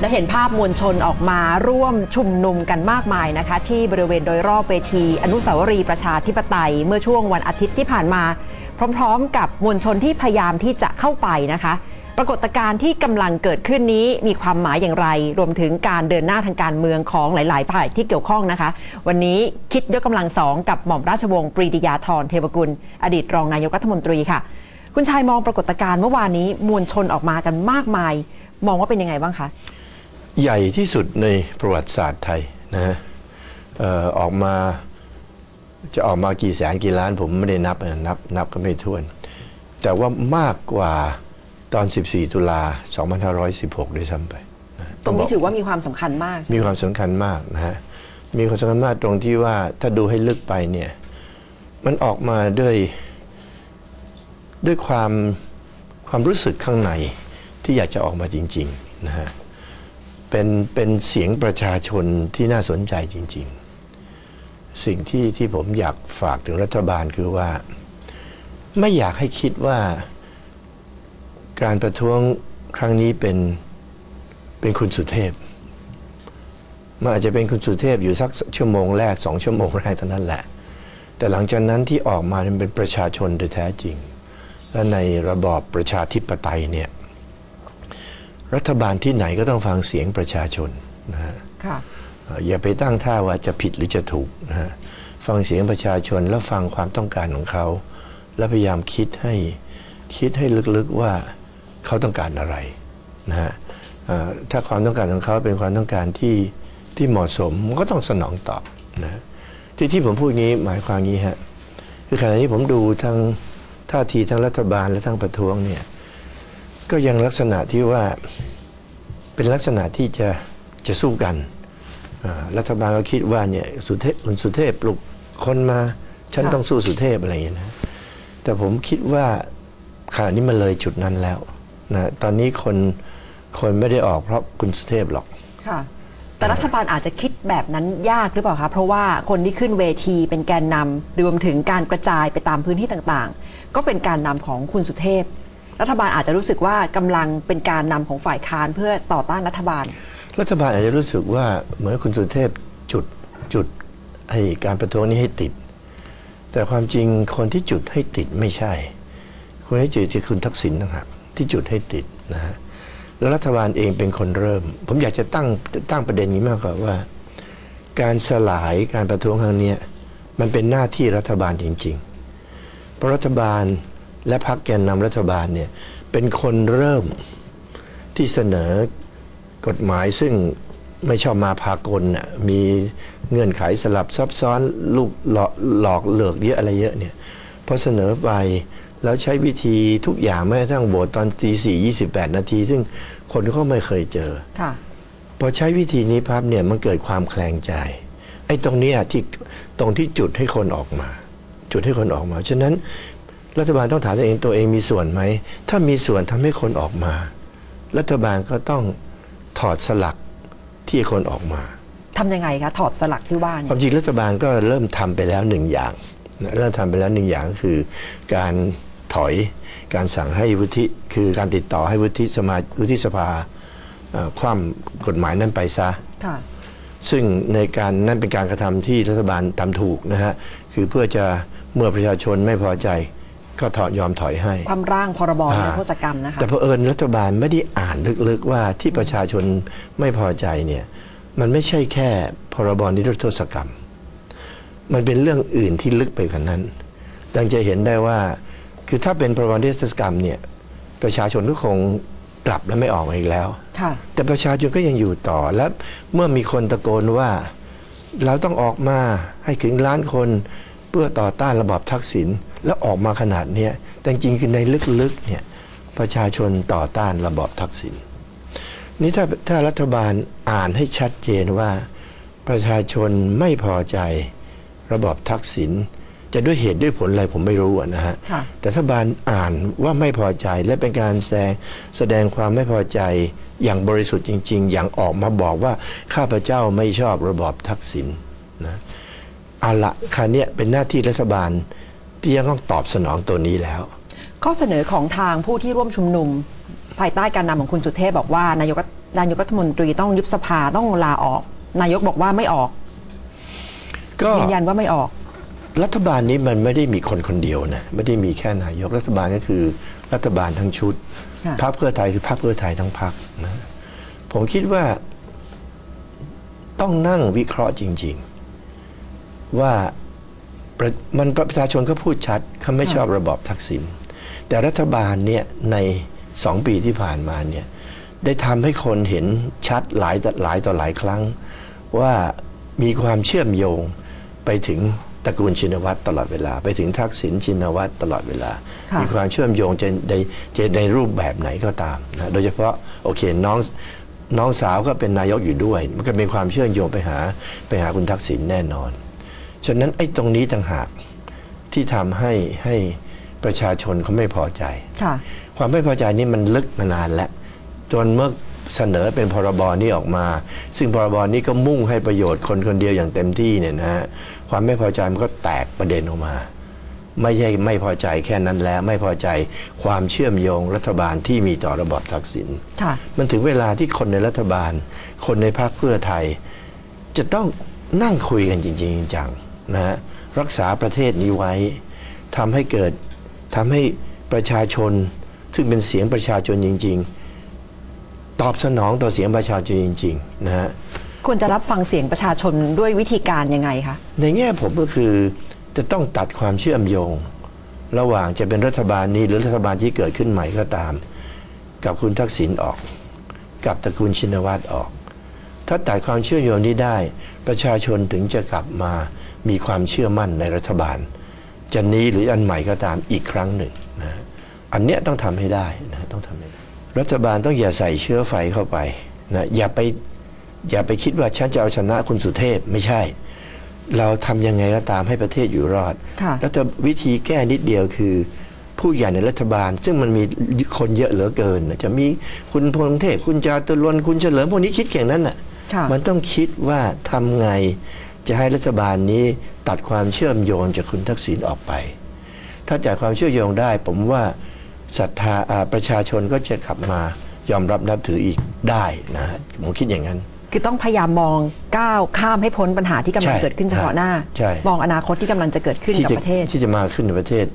และเห็นภาพมวลชนออกมาร่วมชุมนุมกันมากมายนะคะ ที่บริเวณโดยรอบเวที อนุสาวรีย์ประชาธิปไตย เมื่อช่วงวันอาทิตย์ที่ผ่านมา พร้อม ๆ กับมวลชนที่พยายามที่จะเข้าไปนะคะ ปรากฏการณ์ที่กำลังเกิดขึ้นนี้มีความหมายอย่างไร รวมถึงการเดินหน้าทางการเมืองของหลาย ๆ ฝ่ายที่เกี่ยวข้องนะคะ วันนี้คิดยกกำลังสองกับหม่อมราชวงศ์ปรีดียาธรเทวกุล อดีตรองนายกรัฐมนตรีค่ะ คุณชายมองปรากฏการณ์เมื่อวานนี้มวลชนออกมากันมากมาย มองว่าเป็นยังไงบ้างคะ ใหญ่ที่สุดในประวัติศาสตร์ไทยนะฮะเอ่อออกมาจะออกมากี่แสนกี่ล้านผมไม่ได้นับนะนับนับก็ไม่ถ้วน แต่ว่ามากกว่าตอน 14 ตุลา 2516 ด้วยซ้ำไปนะตรงนี้บกถือว่ามีความสำคัญมาก มีความสำคัญมากนะฮะ มีความสำคัญมากตรงที่ว่าถ้าดูให้ลึกไปเนี่ย มันออกมาด้วยด้วยความความรู้สึกข้างในที่อยากจะออกมาจริง ๆ นะฮะ เป็นเป็นเสียงประชาชนที่น่าสนใจจริง ๆ สิ่งที่ที่ผมอยากฝากถึงรัฐบาลคือว่า ไม่อยากให้คิดว่าการประท้วงครั้งนี้เป็นเป็นคุณสุเทพมันอาจจะเป็นคุณสุเทพอยู่สักชั่วโมงแรกสองชั่วโมงแรกเท่านั้นแหละ แต่หลังจากนั้นที่ออกมามันเป็นประชาชนโดยแท้จริง และในระบอบประชาธิปไตยเนี่ย รัฐบาลที่ไหนก็ต้องฟังเสียงประชาชนนะฮะค่ะเอ่ออย่าไปตั้งท่าว่าจะผิดหรือจะถูกนะฮะฟังเสียงประชาชนแล้วฟังความต้องการของเขา แล้วพยายามคิดให้คิดให้ลึกๆว่าเขาต้องการอะไรนะฮะเอ่อถ้าความต้องการของเขาเป็นความต้องการที่ที่เหมาะสมมันก็ต้องสนองตอบนะที่ที่ผมพูดนี้หมายความงี้ฮะคือขณะนี้ผมดูทั้งท่าทีทั้งรัฐบาลและทั้งประท้วงเนี่ย ก็ยังลักษณะที่ว่าเป็นลักษณะที่จะจะสู้กันอ่ารัฐบาลก็คิดว่าเนี่ยสุเทพคุณสุเทพปลุกคนมา ฉันค่ะต้องสู้สุเทพอะไรอย่างเงี้ยนะ แต่ผมคิดว่าขณะนี้มันเลยจุดนั้นแล้วนะตอนนี้คนคนไม่ได้ออกเพราะคุณสุเทพหรอกค่ะแต่รัฐบาลอาจจะคิดแบบนั้นยากหรือเปล่าคะเพราะว่าคนที่ขึ้นเวทีเป็นแกนนำรวมถึงการกระจายไปตามพื้นที่ต่างๆ ก็เป็นการนำของคุณสุเทพ รัฐบาลอาจจะรู้สึกว่ากำลังเป็นการนำของฝ่ายค้านเพื่อต่อต้านรัฐบาล รัฐบาลอาจจะรู้สึกว่าเหมือนคุณสุเทพจุดจุดไอ้การประท้วงนี้ให้ติด แต่ความจริงคนที่จุดให้ติดไม่ใช่ คนที่จุดคือคุณทักษิณนะครับที่จุดให้ติดนะฮะแล้วรัฐบาลเองเป็นคนเริ่ม ผมอยากจะตั้งตั้งประเด็นนี้มากกว่าว่า การสลายการประท้วงครั้งนี้มันเป็นหน้าที่รัฐบาลจริง ๆ เพราะรัฐบาล และพรรคแกนนำรัฐบาลเนี่ยเป็นคนเริ่มที่เสนอกฎหมายซึ่งไม่ชอบมาพากลน่ะมีเงื่อนไขสลับซับซ้อนลูกหลอกหลอกเหลือกเยอะอะไรเยอะเนี่ยพอเสนอไปแล้วใช้วิธีทุกอย่างแม้กระทั่งโหวตตอนตีสี่ยี่สิบแปดนาที ซึ่งคนก็ไม่เคยเจอค่ะพอใช้วิธีนี้พับเนี่ยมันเกิดความแคลงใจไอ้ตรงเนี้ยที่ตรงที่จุดให้คนออกมา จุดให้คนออกมา ฉะนั้น รัฐบาลต้องถามตัวเองตัวเองมีส่วนไหม ถ้ามีส่วนทำให้คนออกมา รัฐบาลก็ต้องถอดสลักที่ให้คนออกมาทำยังไงคะถอดสลักที่ว่าคเนี่วามยจริงรัฐบาลก็เริ่มทำไปแล้วหนึ่งอย่างนะเริ่มทำไปแล้วหนึ่งอย่างก็คือ การถอยการสั่งให้วุฒิคือการติดต่อให้วุฒิสมาวุฒิสภาเอ่อคว่ำกฎหมายนั้นไปซะค่ะซึ่งในการนั่นเป็นการกระทำที่รัฐบาลทำถูกนะฮะคือเพื่อจะเมื่อประชาชนไม่พอใจ ก็ถอดยอมถอยให้ความร่างพรบนิรโทษกรรมนะคะแต่เพอเอิญรัฐบาลไม่ได้อ่านลึกๆว่าที่ประชาชนไม่พอใจเนี่ยมันไม่ใช่แค่พรบนิรโทษกรรม มันเป็นเรื่องอื่นที่ลึกไปกว่านั้น ดังจะเห็นได้ว่าคือถ้าเป็นพรบนิรโทษกรรมเนี่ยประชาชนก็คงกลับและไม่ออกมาอีกแล้วค่ะแต่ประชาชนก็ยังอยู่ต่อและเมื่อมีคนตะโกนว่าเราต้องออกมาให้ถึงล้านคนเพื่อต่อต้านระบอบทักษิณ แล้วออกมาขนาดเนี้ยแต่จริงๆคือในลึกๆเนี่ยประชาชนต่อต้านระบอบทักษิณนี่ถ้าถ้ารัฐบาลอ่านให้ชัดเจนว่าประชาชนไม่พอใจระบอบทักษิณจะด้วยเหตุด้วยผลอะไรผมไม่รู้อะนะฮะค่ะแต่รัฐบาลอ่านว่าไม่พอใจและเป็นการแสดงแสดงความไม่พอใจอย่างบริสุทธิ์จริง ๆ อย่างออกมาบอกว่าข้าพเจ้าไม่ชอบระบอบทักษิณนะเอาละคราวเนี้ยเป็นหน้าที่รัฐบาล ที่ยังต้องตอบสนองตัวนี้แล้ว ข้อเสนอของทางผู้ที่ร่วมชุมนุม ภายใต้การนำของคุณสุเทพบอกว่านายกนายกรัฐมนตรีต้องยุบสภาต้องลาออก นายกบอกว่าไม่ออก ก็ยืนยันว่าไม่ออก รัฐบาลนี้มันไม่ได้มีคนคนเดียวนะไม่ได้มีแค่นายกรัฐบาลก็คือ รัฐบาลทั้งชุดค่ะพรรคเพื่อไทยคือพรรคเพื่อไทยทั้งพรรคนะผมคิดว่าต้องนั่งวิเคราะห์จริง ๆ ว่า ประมันประชาชนก็พูดชัดเขาไม่ชอบระบอบทักษิณแต่รัฐบาลเนี่ยในสองปีที่ผ่านมาเนี่ยได้ทำให้คนเห็นชัดหลายต่อหลายต่อหลายครั้ง ว่ามีความเชื่อมโยงไปถึงตระกูลชินวัตรตลอดเวลา ไปถึงทักษิณชินวัตรตลอดเวลา มีความเชื่อมโยงจะในจะในรูปแบบไหนก็ตามนะโดยเฉพาะโอเคน้องน้องสาวก็เป็นนายกอยู่ด้วย มันก็มีความเชื่อมโยงไปหาไปหาคุณทักษิณแน่นอน ฉะนั้นไอ้ตรงนี้ต่างหากที่ทำให้ให้ประชาชนเขาไม่พอใจค่ะความไม่พอใจนี่มันลึกมานานแล้วจนเมื่อเสนอเป็นพรบนี้ออกมา ซึ่งพรบนี้ก็มุ่งให้ประโยชน์คนคนเดียวอย่างเต็มที่เนี่ยนะฮะความไม่พอใจมันก็แตกประเด็นออกมา ไม่ใช่ไม่พอใจแค่นั้นแล้วไม่พอใจความเชื่อมโยงรัฐบาลที่มีต่อระบอบทักษิณค่ะมันถึงเวลาที่คนในรัฐบาล คนในพรรคเพื่อไทย จะต้องนั่งคุยกันจริง ๆ จังๆ นะฮะรักษาประเทศนี้ไว้ทำให้เกิดทำให้ประชาชน ซึ่งเป็นเสียงประชาชนจริง ๆ ตอบสนองต่อเสียงประชาชนจริงๆนะฮะควรจะรับฟังเสียงประชาชนด้วยวิธีการยังไงคะในแง่ผมก็คือจะต้องตัดความเชื่อมโยง ระหว่างจะเป็นรัฐบาลนี้หรือรัฐบาลที่เกิดขึ้นใหม่ก็ตาม กับคุณทักษิณออก กับตระกูลชินวัตรออก ถ้าตัดความเชื่อมโยงนี้ได้ ประชาชนถึงจะกลับมา มีความเชื่อมั่นในรัฐบาล จะนี้หรืออันใหม่ก็ตามอีกครั้งหนึ่งนะอันเนี้ยต้องทำให้ได้นะต้องทำให้ได้รัฐบาลต้องอย่าใส่เชื้อไฟเข้าไปนะอย่าไปอย่าไปคิดว่าฉันจะเอาชนะคุณสุเทพไม่ใช่ เราทำยังไงก็ตามให้ประเทศอยู่รอดค่ะแล้วแต่วิธีแก้นิดเดียวคือ ผู้ใหญ่ในรัฐบาล ซึ่งมันมีคนเยอะเหลือเกิน จะมีคุณพงเทพคุณจาตุรนต์คุณเฉลิมพวกนี้คิดเก่งนั้นน่ะค่ะมันต้องคิดว่าทำไง จะให้รัฐบาลนี้ตัดความเชื่อมโยงจากคุณทักษิณออกไป ถ้าจากความเชื่อมโยงได้ ผมว่าศรัทธาอ่าประชาชนก็จะกลับมายอมรับนับถืออีกได้นะผมคิดอย่างนั้น คือต้องพยายามมองก้าวข้ามให้พ้นปัญหาที่กำลังใช่เกิดขึ้นเฉพาะหน้าใช่มองอนาคตที่กำลังจะเกิดขึ้นที่กับจะประเทศ ที่จะมาขึ้นในประเทศ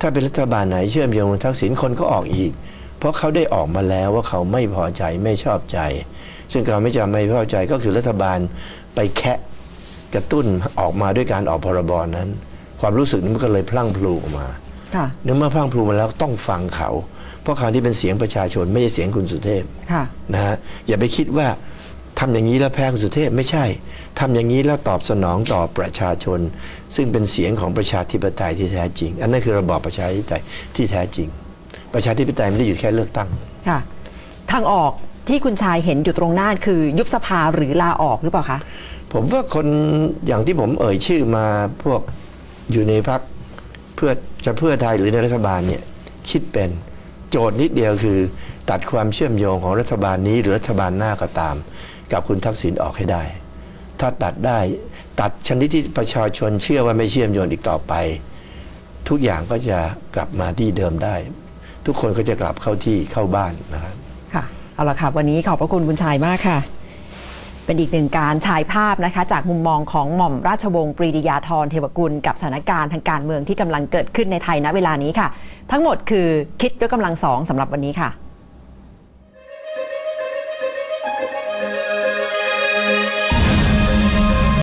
ถ้าเป็นรัฐบาลไหนเชื่อมโยงกับทักษิณคนก็ออกอีก เพราะเขาได้ออกมาแล้วว่าเขาไม่พอใจไม่ชอบใจ ซึ่งการไม่จำไม่พอใจก็คือรัฐบาลไปแคะ กระตุ้นออกมาด้วยการออกพรบนั้น ความรู้สึกนี้มันก็เลยพลั่งพลูออกมาค่ะเนื่อเมื่อพลั่งพลูมาแล้วต้องฟังเขา เพราะคราวนี้เป็นเสียงประชาชนไม่ใช่เสียงคุณสุเทพค่ะนะฮะอย่าไปคิดว่าทำอย่างนี้แล้วแพ้คุณสุเทพไม่ใช่ทำอย่างนี้แล้วตอบสนองต่อประชาชน ซึ่งเป็นเสียงของประชาธิปไตยที่แท้จริง อันนั้นคือระบอบประชาธิปไตยที่แท้จริง ประชาธิปไตยไม่ได้อยู่แค่เลือกตั้งค่ะทางออกที่คุณชายเห็นอยู่ตรงหน้าคือยุบสภาหรือลาออกหรือเปล่าคะ ผมว่าคนอย่างที่ผมเอ่ยชื่อมาพวกอยู่ในพักเพื่อจะเพื่อไทยหรือในรัฐบาลเนี่ยคิดเป็นโจทย์นิดเดียวคือ ตัดความเชื่อมโยงของรัฐบาลนี้หรือรัฐบาลหน้าก็ตาม กับคุณทักษิณออกให้ได้ ถ้าตัดได้ตัดชนิดที่ประชาชนเชื่อว่าไม่เชื่อมโยงอีกต่อไป ทุกอย่างก็จะกลับมาที่เดิมได้ ทุกคนก็จะกลับเข้าที่เข้าบ้านนะครับค่ะเอาละค่ะวันนี้ขอบพระคุณคุณชายมากค่ะ เป็นอีกหนึ่งการฉายภาพนะคะ จากมุมมองของหม่อมราชวงศ์ปรีดียาธรเทวกุล กับสถานการณ์ทางการเมืองที่กำลังเกิดขึ้นในไทยณเวลานี้ค่ะ ทั้งหมดคือคิดยกำลังสองสำหรับวันนี้ค่ะ